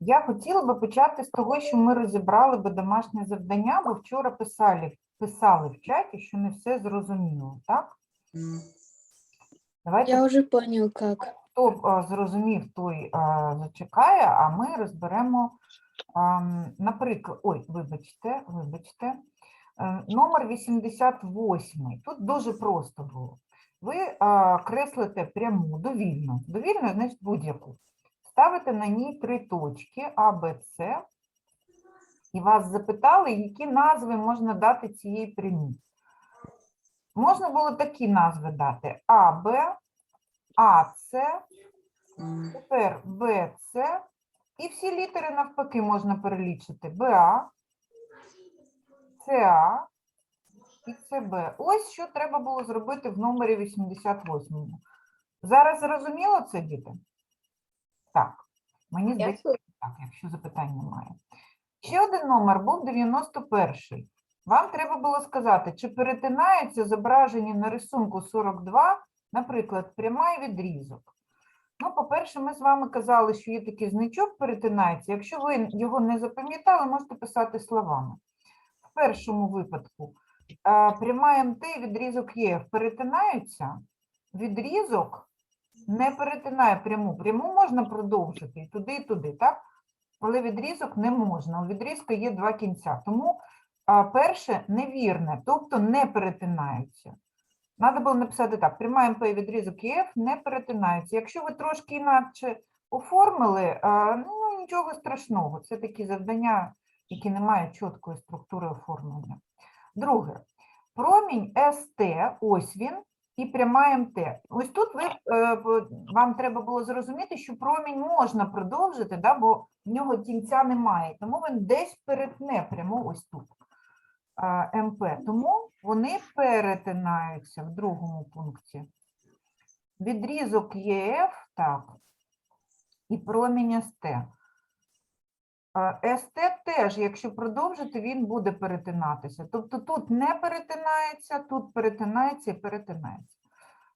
Я хотіла би почати з того, що ми розібрали би домашнє завдання, бо вчора писали, писали в чаті, що не все зрозуміло, так? Давайте Я уже понял, как. хто а, зрозумів, той а, зачекає, а ми розберемо, ам, наприклад, ой, вибачте, вибачте, е, номер 88. Тут дуже просто було. Ви а, креслите пряму, довільно, довільно, значить будь-яку. Ставите на ній три точки А, Б, С, і вас запитали, які назви можна дати цієї прямі. Можна було такі назви дати А, Б, А, С, Тепер БЦ. І всі літери навпаки можна перелічити. БА, ЦА і ЦБ. Ось що треба було зробити в номері 88. Зараз зрозуміло це, діти? Так. Мені здається, так, якщо запитань немає. Ще один номер був 91. Вам треба було сказати, чи перетинаються зображені на рисунку 42, наприклад, пряма і відрізок. Ну, по-перше, ми з вами казали, що є такий значок перетинається. Якщо ви його не запам'ятали, можете писати словами. В першому випадку пряма МТ і відрізок ЄФ перетинаються, відрізок не перетинає пряму. Пряму можна продовжити і туди, і туди, так? Але відрізок не можна. У відрізка є два кінця. Тому перше невірне, тобто не перетинаються. Надо було написати так: пряма МП відрізок ЄФ не перетинаються. Якщо ви трошки інакше оформили, ну нічого страшного. Це такі завдання, які не мають чіткої структури оформлення. Друге, промінь СТ, ось він, і пряма МТ. Ось тут ви, е, вам треба було зрозуміти, що промінь можна продовжити, да, бо в нього кінця немає, тому він десь перетне прямо ось тут. МП. Тому вони перетинаються в другому пункті. Відрізок ЄФ, так, і промінь СТ. СТ теж, якщо продовжити, він буде перетинатися. Тобто тут не перетинається, тут перетинається і перетинається.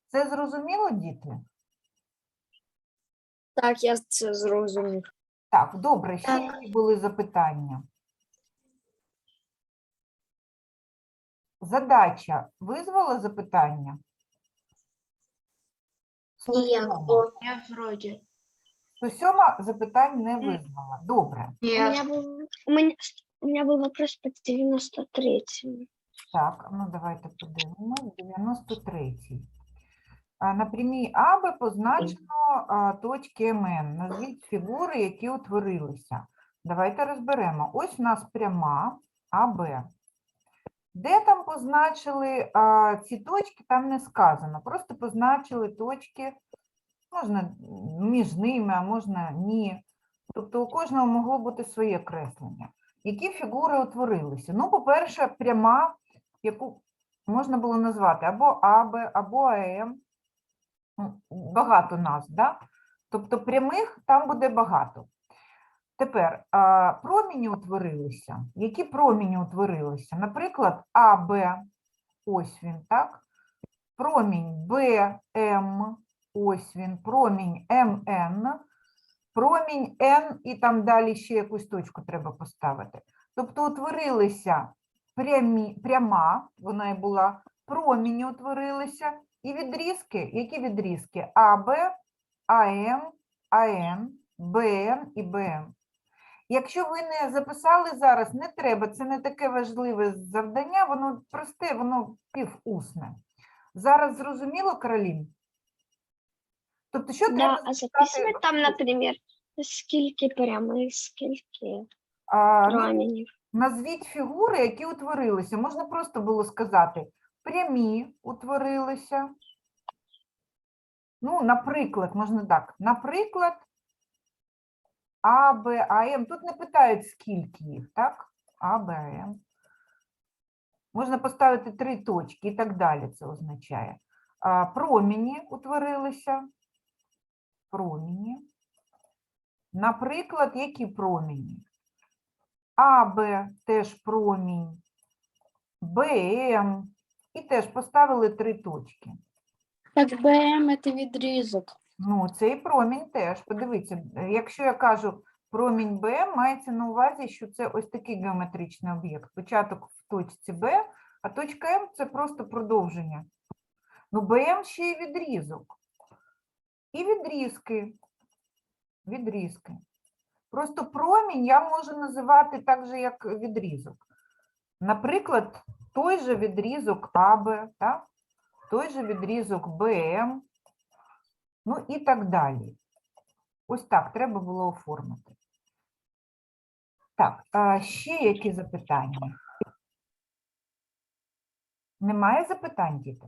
Це зрозуміло, діти? Так, я це зрозумів. Так, добре, ще Так. які були запитання. Задача визвала запитання? Ні, 107. Я вроде. 107 запитань не визвала. Добре. У меня был, у меня, у меня был вопрос по 93 Так, ну давайте подивимось. 93. А, На прямій АБ позначено а, точки МН. Назвіть фігури, які утворилися. Давайте розберемо. Ось у нас пряма АБ. Де там позначили а, ці точки, там не сказано. Просто позначили точки, можна між ними, а можна ні. Тобто у кожного могло бути своє креслення. Які фігури утворилися? Ну, по-перше, пряма, яку можна було назвати або АБ, або АМ. Ну, Багато назв, да? Тобто прямих там буде багато. Тепер проміні утворилися. Які проміні утворилися? Наприклад, АБ, ось він, так? Промінь БМ, ось він, промінь МН, промінь N і там далі ще якусь точку треба поставити. Тобто утворилися прямі, пряма, вона і була, проміні утворилися, і відрізки, які відрізки? АБ, АМ, АН, БН і БМ. Якщо ви не записали зараз, не треба, це не таке важливе завдання, воно просте, воно півусне. Зараз зрозуміло, Каролін? Тобто, що Да, треба а записати? там, например, скільки прямих, скільки А, ну, променів. Назвіть фігури, які утворилися. Можна просто було сказати, прямі утворилися. Ну, наприклад, можна так. Наприклад, А, Б, А, М. Тут не питають, скільки їх, так? А, Б, А, М. Можна поставити три точки і так далі це означає. А, проміні утворилися. Проміні. Наприклад, які проміні? АБ теж промінь, БМ і теж поставили три точки. Так БМ це відрізок. Ну, цей промінь теж, подивіться, якщо я кажу Промінь БМ мається на увазі, що це ось такий геометричний об'єкт. Початок в точці Б, а точка М це просто продовження. Ну, БМ ще й відрізок. І відрізки. Відрізки. Просто промінь я можу називати так же, як відрізок. Наприклад, той же відрізок АБ, так? той же відрізок БМ, ну і так далі. Ось так треба було оформити. Так, а ще які запитання? Немає запитань, діти?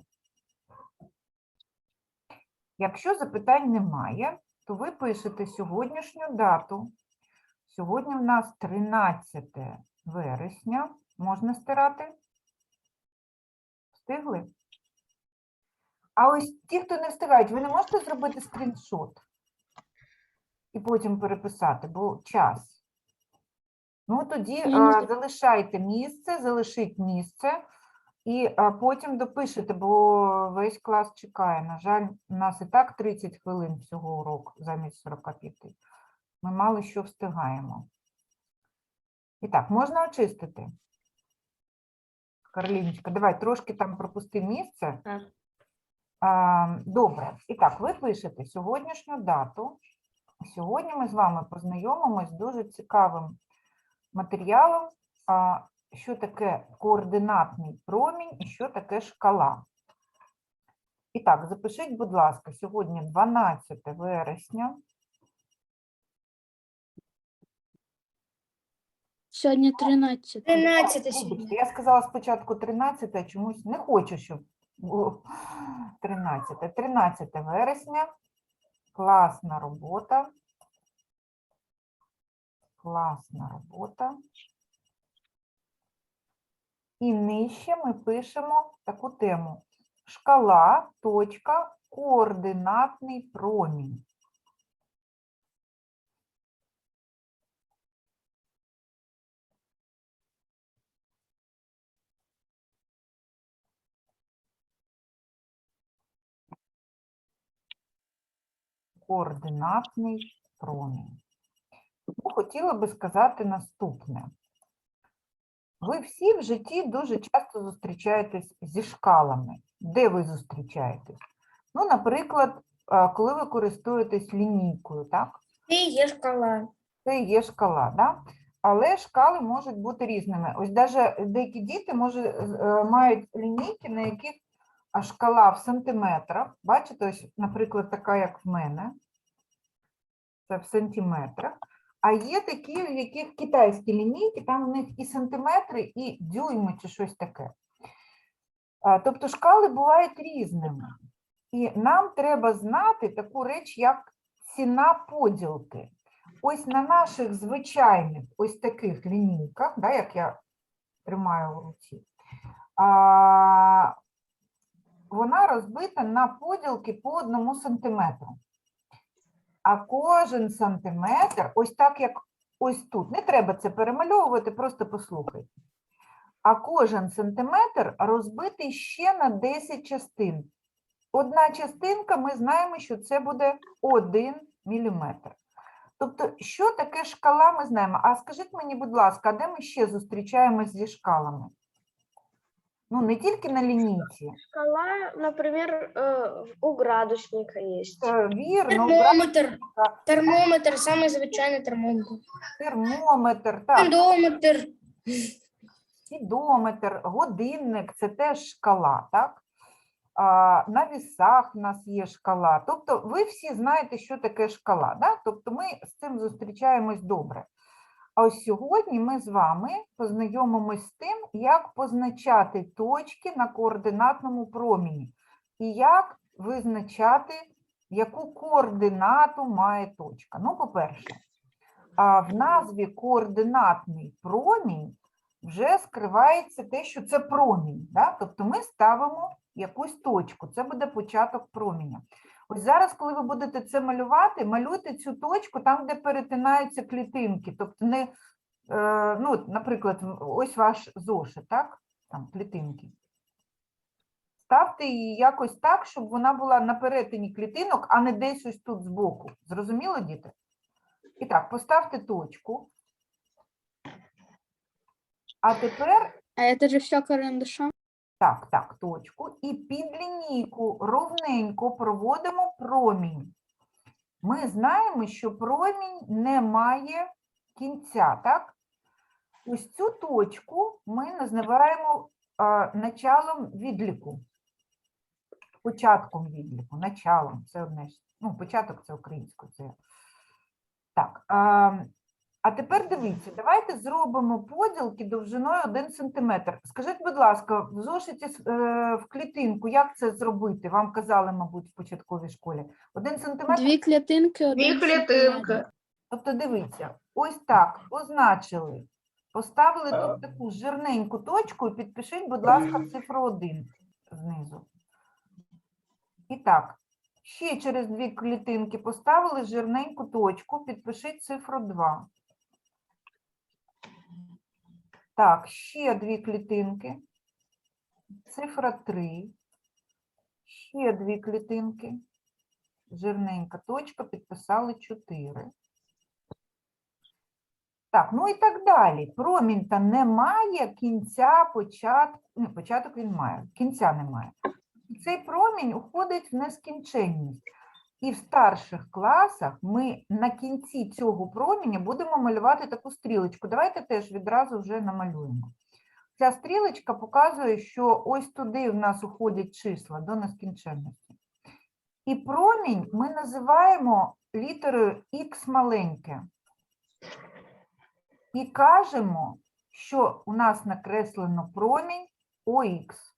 Якщо запитань немає, то ви пишете сьогоднішню дату. Сьогодні в нас 13 вересня. Можна стирати? Встигли? А ось ті, хто не встигають, ви не можете зробити скріншот і потім переписати, бо час. Ну, тоді а, залишайте місце, залишіть місце і потім допишете, бо весь клас чекає. На жаль, у нас і так 30 хвилин всього уроку замість 45. Ми мало що встигаємо. І так, можна очистити. Карліночка, давай трошки там пропусти місце. Так. А, Добре. І так, ви пишете сьогоднішню дату. Сьогодні ми з вами познайомимось з дуже цікавим матеріалом, що таке координатний промінь і що таке шкала. І так, запишіть, будь ласка, сьогодні 12 вересня. Сьогодні 13. 13 Вибачте, я сказала спочатку 13, а чомусь не хочу, щоб було 13. 13 вересня. Класна робота. Класна робота. І нижче ми пишемо таку тему. Шкала, точка, координатний промінь. координатний промінь. Ну, хотіла би сказати наступне. Ви всі в житті дуже часто зустрічаєтесь зі шкалами. Де ви зустрічаєтесь? Ну, наприклад, коли ви користуєтесь лінійкою, так? І є шкала. Це є шкала, да? але шкали можуть бути різними. Ось навіть деякі діти може, е, мають лінійки, на яких шкала в сантиметрах. Бачите, ось, наприклад, така, як в мене. Це в сантиметрах. А є такі, в яких китайські лінійки, там в них і сантиметри, і дюйми, чи щось таке. Тобто шкали бувають різними. І нам треба знати таку реч, як ціна поділки. Ось на наших звичайних ось таких лінійках, да, як я тримаю в руці, а, вона розбита на поділки по одному сантиметру. А кожен сантиметр, ось так як ось тут, не треба це перемальовувати, просто послухайте. А кожен сантиметр розбитий ще на 10 частин. Одна частинка, ми знаємо, що це буде 1 міліметр. Тобто, що таке шкала, ми знаємо. А скажіть мені, будь ласка, де ми ще зустрічаємось зі шкалами? Ну, не тільки на лінійці. Шкала, наприклад, у градусника є. Це вірно, Термометр. Термометр, самий звичайний термометр. термометр, так, Пендометр. спідометр, годинник це теж шкала, так? А, на вісах в нас є шкала. Тобто ви всі знаєте, що таке шкала, да? тобто ми з цим зустрічаємось добре. А ось сьогодні ми з вами познайомимось з тим, як позначати точки на координатному проміні і як визначати, яку координату має точка. Ну, по-перше, в назві координатний промінь вже скривається те, що це промінь. Да? Тобто ми ставимо якусь точку, це буде початок проміня. Ось зараз, коли ви будете це малювати, малюйте цю точку там, де перетинаються клітинки. Тобто, не, е, ну, наприклад, ось ваш зошит, так? Там клітинки. Ставте її якось так, щоб вона була на перетині клітинок, а не десь ось тут збоку. Зрозуміло, діти? І так, поставте точку. А тепер А это же все карандашом? Так, так, точку. І під лінійку ровненько проводимо промінь. Ми знаємо, що промінь не має кінця, так? Ось цю точку ми називаємо а, началом відліку. Початком відліку, началом. Це одне. Ну, початок це українською. Це... Так. А тепер дивіться, давайте зробимо поділки довжиною 1 см. Скажіть, будь ласка, в зошиті е, в клітинку, як це зробити? Вам казали, мабуть, в початковій школі. 1 см. Дві клітинки, один Дві клітинки. Тобто, дивіться, ось так позначили, поставили тут таку жирненьку точку і підпишіть, будь ласка, цифру 1 знизу. І так, ще через дві клітинки поставили жирненьку точку, підпишіть цифру 2. Так, ще дві клітинки. Цифра 3. Ще дві клітинки. Жирненька точка, підписали 4. Так, ну і так далі. Промінь та немає кінця, початку. Не, початок він має, кінця немає. Цей промінь уходить в нескінченність. І в старших класах ми на кінці цього проміння будемо малювати таку стрілочку. Давайте теж відразу вже намалюємо. Ця стрілочка показує, що ось туди в нас уходять числа до нескінченності. І промінь ми називаємо літерою Х маленьке. І кажемо, що у нас накреслено промінь ОХ.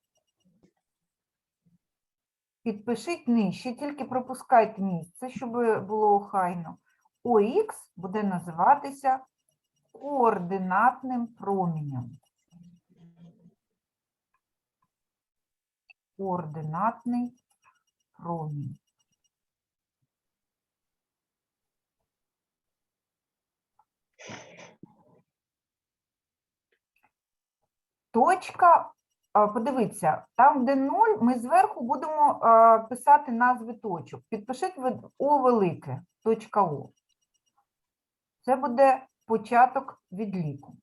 Підпишіть нижче, тільки пропускайте місце, щоб було охайно. ОХ буде називатися координатним промінем. Координатний промінь. Точка, подивіться, там, де 0, ми зверху будемо писати назви точок. Підпишіть О велике, точка О. Це буде початок відліку.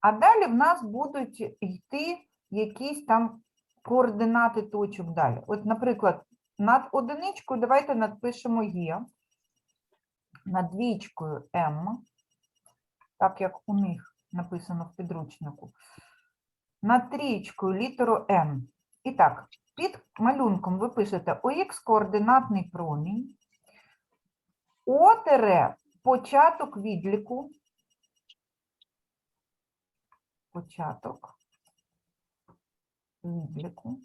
А далі в нас будуть йти якісь там координати точок далі. От, наприклад, над одиничкою давайте надпишемо Є, над двічкою М, так як у них написано в підручнику. Над трієчкою літеру Н. І так, під малюнком ви пишете ОХ координатний промінь, О тире початок відліку, початок відліку.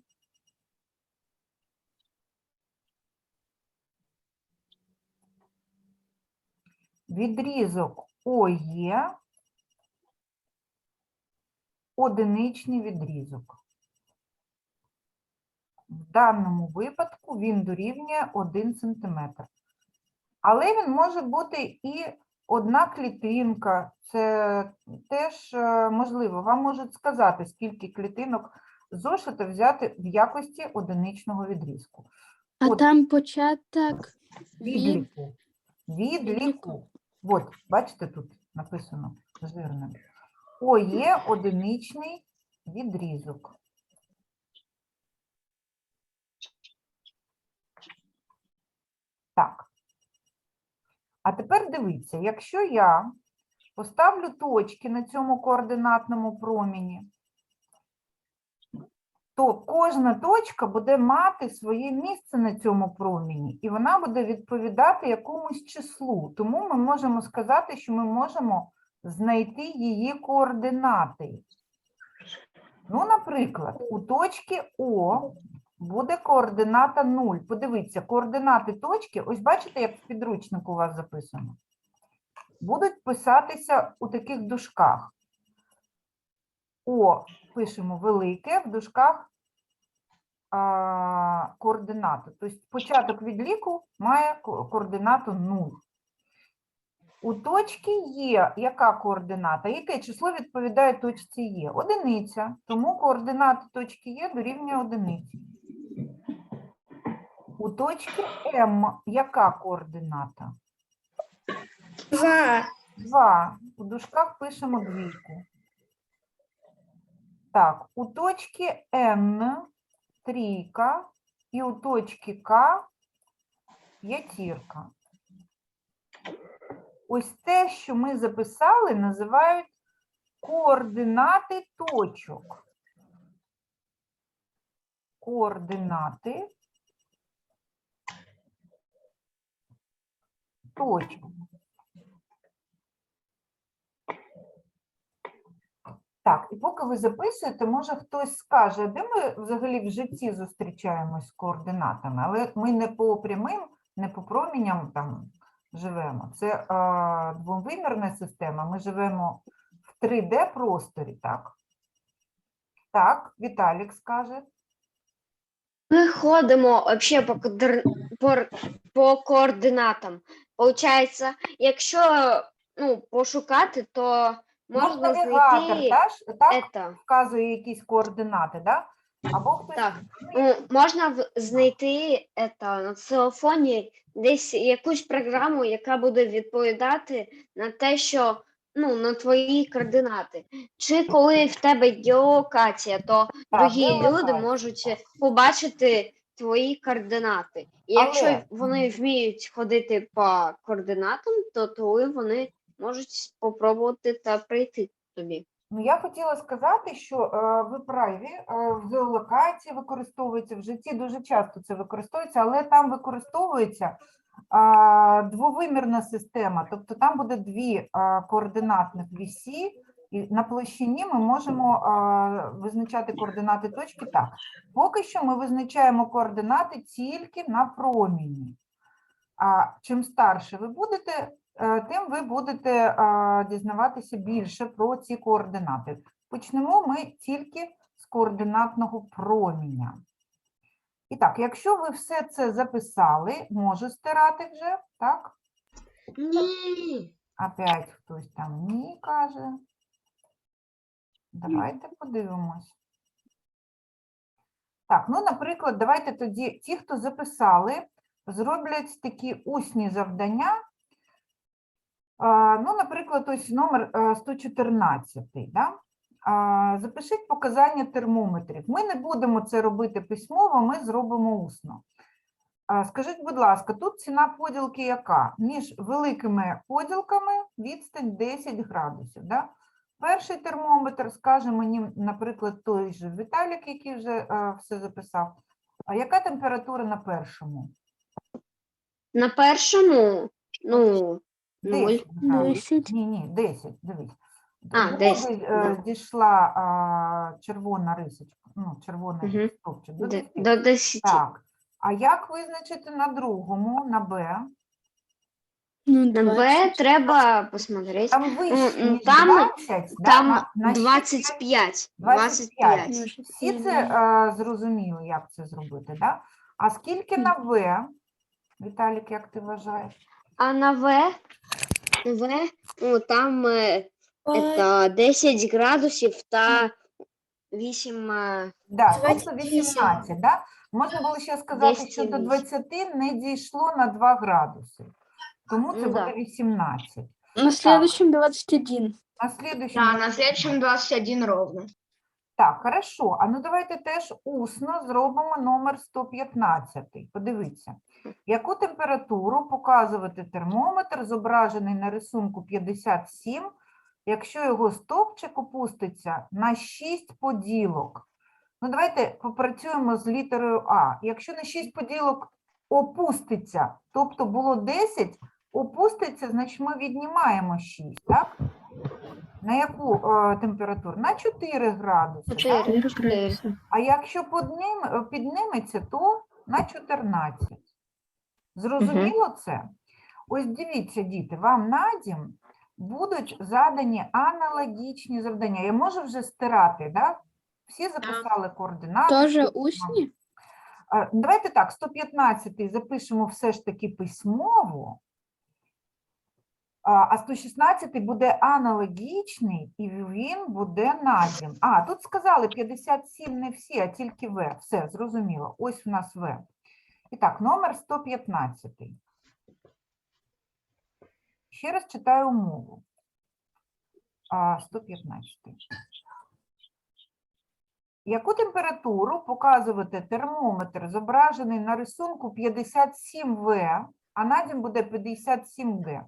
Відрізок ОЄ одиничний відрізок. В даному випадку він дорівнює 1 см. Але він може бути і одна клітинка. Це теж е, можливо. Вам можуть сказати, скільки клітинок зошита взяти в якості одиничного відрізку. А От. там початок від Відліку. Відліку. От, бачите, тут написано жирним. Є одиничний відрізок. Так. А тепер дивіться, якщо я поставлю точки на цьому координатному проміні, то кожна точка буде мати своє місце на цьому проміні, і вона буде відповідати якомусь числу. Тому ми можемо сказати, що ми можемо знайти її координати. Ну, наприклад, у точки О буде координата 0. Подивіться, координати точки, ось бачите, як в підручнику у вас записано, будуть писатися у таких дужках. О пишемо велике, в дужках а, координату. Тобто початок відліку має координату 0. У точки Є яка координата? Яке число відповідає точці Є? Одиниця. Тому координати точки Є дорівнює одиниці. У точки М яка координата? Два. 2. У дужках пишемо двійку. Так, у точки N трійка і у точки К п'ятірка. Ось те, що ми записали, називають координати точок. Координати точок. Так, і поки ви записуєте, може хтось скаже, де ми взагалі в житті зустрічаємось з координатами, але ми не по прямим, не по проміням там живемо. Це а, двовимірна система. Ми живемо в 3D просторі, так? Так, Віталік скаже. Ми ходимо вообще по, по, по координатам. Получається, якщо ну, пошукати, то Можна навігатор знайти так, так это, вказує якісь координати, да? або хтось Так. ну, можна в- знайти это, на телефоні десь якусь програму, яка буде відповідати на те, що ну, на твої координати. Чи коли в тебе геолокація, то Так, другі люди геолокація. можуть побачити твої координати. І якщо Але- вони вміють ходити по координатам, то тоді вони можуть спробувати та прийти тобі. Ну, я хотіла сказати, що е, ви праві, е, в геолокації використовується, в житті дуже часто це використовується, але там використовується а, двовимірна система, тобто там буде дві а, координатних вісі, і на площині ми можемо а, визначати координати точки так. Поки що ми визначаємо координати тільки на проміні. А чим старше ви будете, е, тим ви будете е, дізнаватися більше про ці координати. Почнемо ми тільки з координатного проміння. І так, якщо ви все це записали, можу стирати вже, так? Ні. Опять хтось там ні каже. Давайте подивимось. Так, ну, наприклад, давайте тоді ті, хто записали, зроблять такі усні завдання. Ну, наприклад, ось номер е, 114. Да? Запишіть показання термометрів. Ми не будемо це робити письмово, ми зробимо усно. Скажіть, будь ласка, тут ціна поділки яка? Між великими поділками відстань 10 градусів. Да? Перший термометр скаже мені, наприклад, той же Віталік, який вже е, все записав. А яка температура на першому? На першому, ну. 10 градусів. Десять. Ні, ні, 10, дивись. А, До 10, е, да. дійшла а, червона рисочка, ну, червоний Мгм. стовпчик. До Д- 10. До 10. Так. А як визначити на другому, на Б? Ну, На Б треба посмотреть. Там вище, ніж там- 20, да? Там на, на 25. 25. 25. Всі це е, зрозуміли, як це зробити, да? А скільки на В? Віталік, як ти вважаєш? А на В, В ну, там е, это 10 градусів та 8. е, Да, тобто 18, да? Можна було ще сказати, що до 208. 20 не дійшло на 2 градуси. Тому це Ну да. буде 18. На следующем 21. На слідуючому Да, на следующем 21 ровно. Так, хорошо. А ну давайте теж усно зробимо номер 115. Подивіться, яку температуру показувати термометр, зображений на рисунку 57, якщо його стовпчик опуститься на 6 поділок. Ну, давайте попрацюємо з літерою А. Якщо на 6 поділок опуститься, тобто було 10, опуститься, значить ми віднімаємо 6, так? На яку е, температуру? На 4 градуси. так? 4. 4. А якщо піднім, е, підніметься, то на 14. Зрозуміло це? Ось дивіться, діти, вам на дім будуть задані аналогічні завдання. Я можу вже стирати, да? Всі записали координати. Тоже усні? Е, Давайте так, 115 запишемо все ж таки письмово, а а 116 буде аналогічний, і він буде надім. А, тут сказали 57 не всі, а тільки В. Все, зрозуміло. Ось у нас В. І так, номер 115. Ще раз читаю умову. А, 115. Яку температуру показувати термометр, зображений на рисунку 57В, а надім буде 57Г?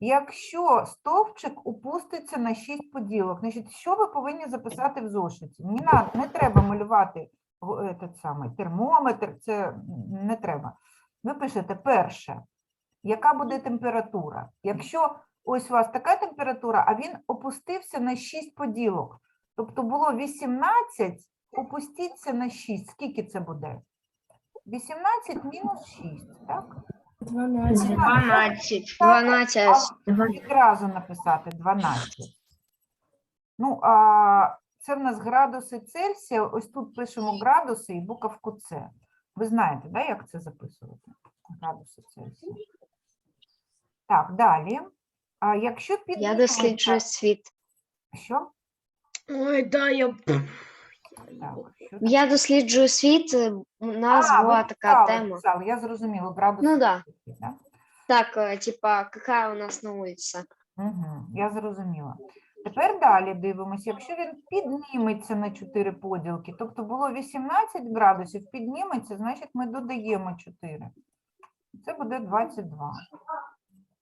Якщо стовпчик опуститься на 6 поділок, значить, що ви повинні записати в зошиті? Не, не треба малювати этот термометр, це не треба. Ви пишете перше, яка буде температура? Якщо ось у вас така температура, а він опустився на 6 поділок, тобто було 18, опустіться на 6, скільки це буде? 18 мінус 6, так? 12. 12. 12. Відразу написати 12. Ну, а це в нас градуси Цельсія. Ось тут пишемо градуси і буковку С. Ви знаєте, да, як це записувати? Градуси Цельсія. Так, далі. А якщо Я досліджую світ. Що? Ой, да, я... Я досліджую світ. е, У нас А, була ви така писали, тема. писали, Я зрозуміла, градуси Ну да. Да? Так, е, типа, какая у нас на улице? Угу, я зрозуміла. Тепер далі дивимося. Якщо він підніметься на 4 поділки, тобто було 18 градусів, підніметься, значить ми додаємо 4. Це буде 22.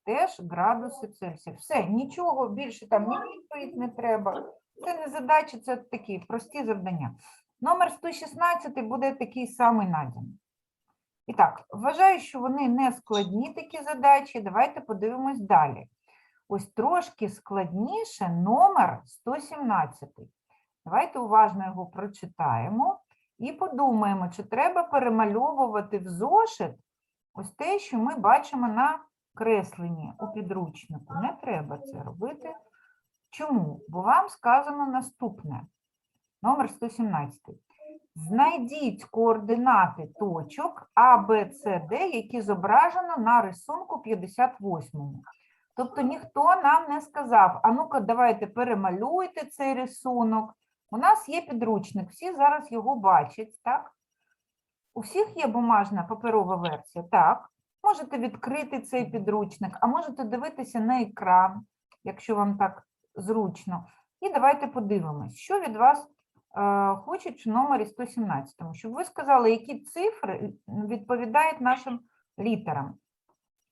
Теж градуси Цельсія. Все, нічого більше там ні відповідь не треба. Це не задачі, це такі прості завдання. Номер 116 буде такий самий надім. І так, вважаю, що вони не складні такі задачі. Давайте подивимось далі. Ось трошки складніше номер 117. Давайте уважно його прочитаємо і подумаємо, чи треба перемальовувати в зошит ось те, що ми бачимо на кресленні у підручнику. Не треба це робити. Чому? Бо вам сказано наступне. Номер 117. Знайдіть координати точок А, Б, С, Д, які зображено на рисунку 58. Тобто ніхто нам не сказав, а ну-ка, давайте перемалюйте цей рисунок. У нас є підручник, всі зараз його бачать, так? У всіх є бумажна паперова версія, так. Можете відкрити цей підручник, а можете дивитися на екран, якщо вам так зручно. І давайте подивимось, що від вас хочуть в номері 117, щоб ви сказали, які цифри відповідають нашим літерам.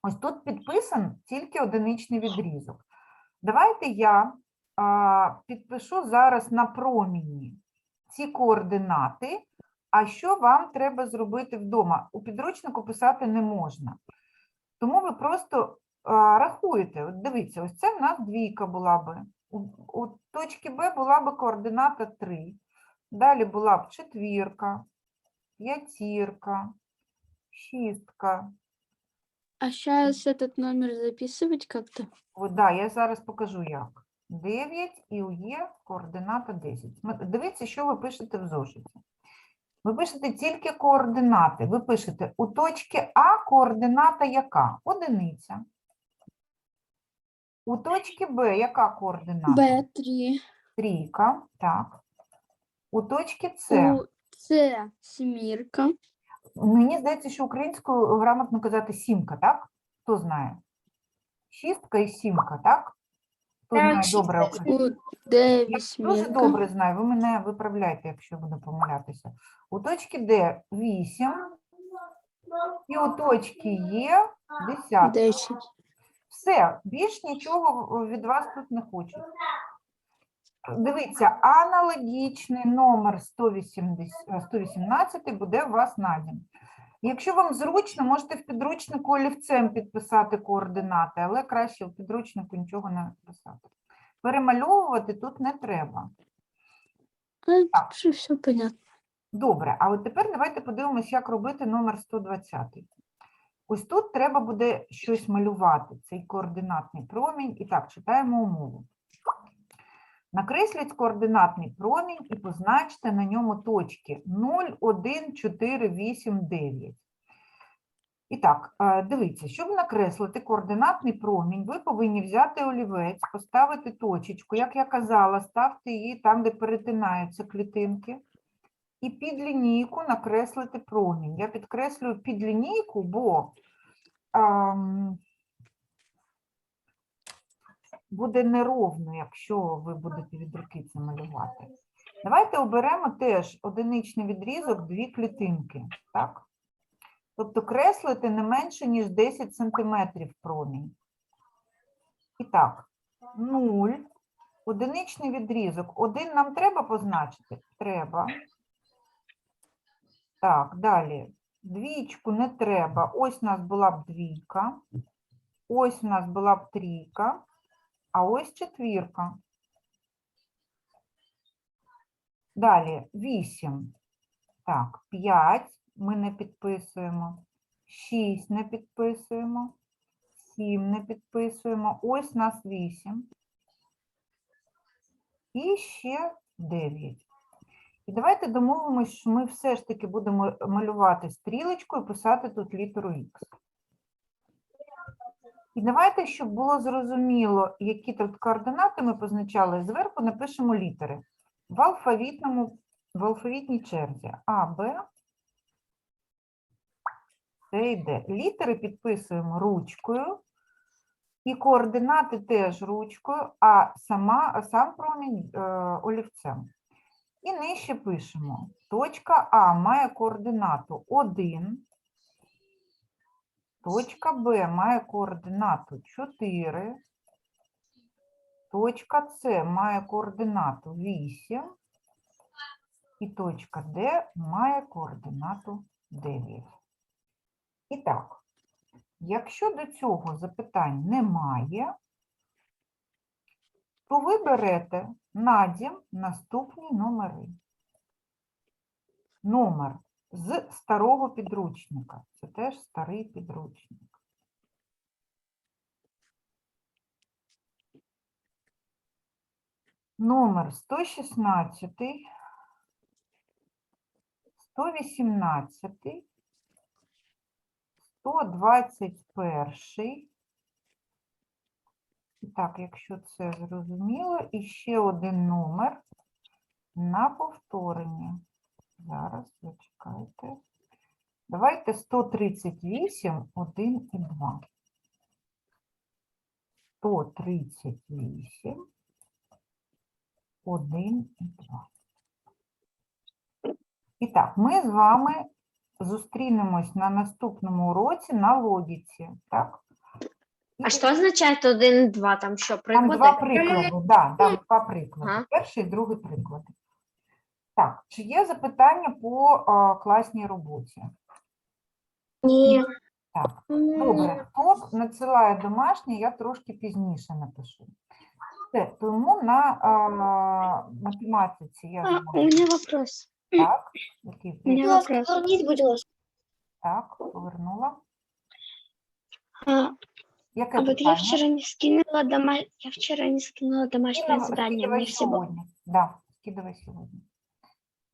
Ось тут підписан тільки одиничний відрізок. Давайте я підпишу зараз на проміні ці координати. А що вам треба зробити вдома? У підручнику писати не можна. Тому ви просто рахуєте. От дивіться, ось це в нас двійка була би. У, у точки Б була би координата 3. Далі була б четвірка, п'ятірка, шістка, А сейчас этот номер записывать как-то? О, да, я зараз покажу як. 9 і у є координата 10. См- Дивіться, що ви пишете в зошиті. Ви пишете тільки координати. Ви пишете у точки А координата яка? Одиниця. У точки Б яка координата? Б3. Трійка. Так. У точки С. У С семерка. Мені здається, що українською грамотно казати сімка, так? Хто знає? Шістка і сімка, так? Хто Так, знає добре і українську? У Д Я дуже добре знаю, ви мене виправляєте, якщо буду помилятися. У точки Д 8 і у точки Є 10. Десять. Все, більш нічого від вас тут не хочуть. Дивіться, аналогічний номер 180, е, 118 буде у вас надім. Якщо вам зручно, можете в підручнику олівцем підписати координати, але краще в підручнику нічого не писати. Перемальовувати тут не треба. Так. Все понятно. Добре, а от тепер давайте подивимось, як робити номер 120. Ось тут треба буде щось малювати, цей координатний промінь. І так, читаємо умову. Накресліть координатний промінь і позначте на ньому точки 0, 1, 4, 8, 9. І так, е, дивіться, щоб накреслити координатний промінь, ви повинні взяти олівець, поставити точечку. Як я казала, ставте її там, де перетинаються клітинки. І під лінійку накреслити промінь. Я підкреслюю під лінійку, бо ам, буде неровно, якщо ви будете від руки це малювати. Давайте оберемо теж одиничний відрізок, дві клітинки. Так? Тобто креслити не менше, ніж 10 см промінь. І так, 0, одиничний відрізок. Один нам треба позначити? Треба. Так, далі. Двічку не треба. Ось у нас була б двійка. Ось у нас була б трійка. А ось четвірка. Далі 8. Так, 5 ми не підписуємо. 6 не підписуємо. 7 не підписуємо. Ось у нас 8. І ще 9. І давайте домовимося, що ми все ж таки будемо малювати стрілочкою і писати тут літеру Х. І давайте, щоб було зрозуміло, які тут координати ми позначали, зверху напишемо літери в алфавітному, в алфавітній черзі А, Б, С і Д. Літери підписуємо ручкою, і координати теж ручкою, а сама, сам промінь е, олівцем. І нижче пишемо. Точка А має координату 1, точка Б має координату 4, точка С має координату 8, і точка Д має координату 9. І так, якщо до цього запитань немає, то ви берете на дім наступні номери. Номер з старого підручника. Це теж старий підручник. Номер 116, 118, 121. Так, якщо це зрозуміло, і ще один номер на повторення. Зараз, зачекайте. Давайте 138, 1 і 2. 138, 1 і 2. І так, ми з вами зустрінемось на наступному уроці на логіці, так? А що означає один, два? Там що, там два приклади? да, там два приклади. Ага. Перший і другий приклади. Так, чи є запитання по а, класній роботі? Ні. Так, добре. Хто надсилає домашнє, я трошки пізніше напишу. Все, тому на а, математиці я А, у знаю, мене вопрос. так, який У мене вопрос. Поверніть, будь ласка. так, повернула. А, Яке а вот я питання? вчера не скинула дома... я вчера не скинула домашнее Скидывай- задание. скидывай Мне всего... сьогодні. Да, скидывай сьогодні.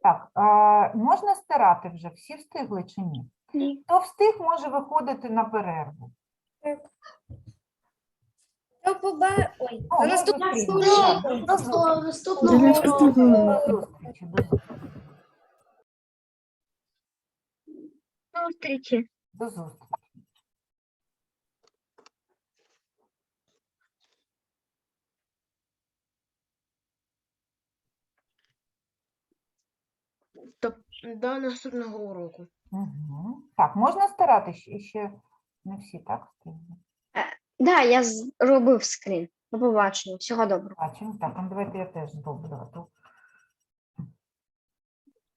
Так, а, можна стирати вже? Всі встигли чи ні? Ні. Хто встиг, може виходити на перерву. До поба- Ой, О, на ми наступному зустрінемося. уроці. До зустрічі. наступного До зустрічі. До зустрічі. До встречи. До зустрічі. До наступного уроку. Угу. Так, можна старати ще, ще не всі, так? встигли? Да, я зробив скрін. До побачення. Всього доброго. Бачимо. Так, ну давайте я теж зроблю. а то-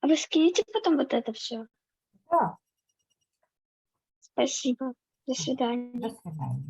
А вы скинете потом вот это все? Так, Спасибо. До свидания. до свидання.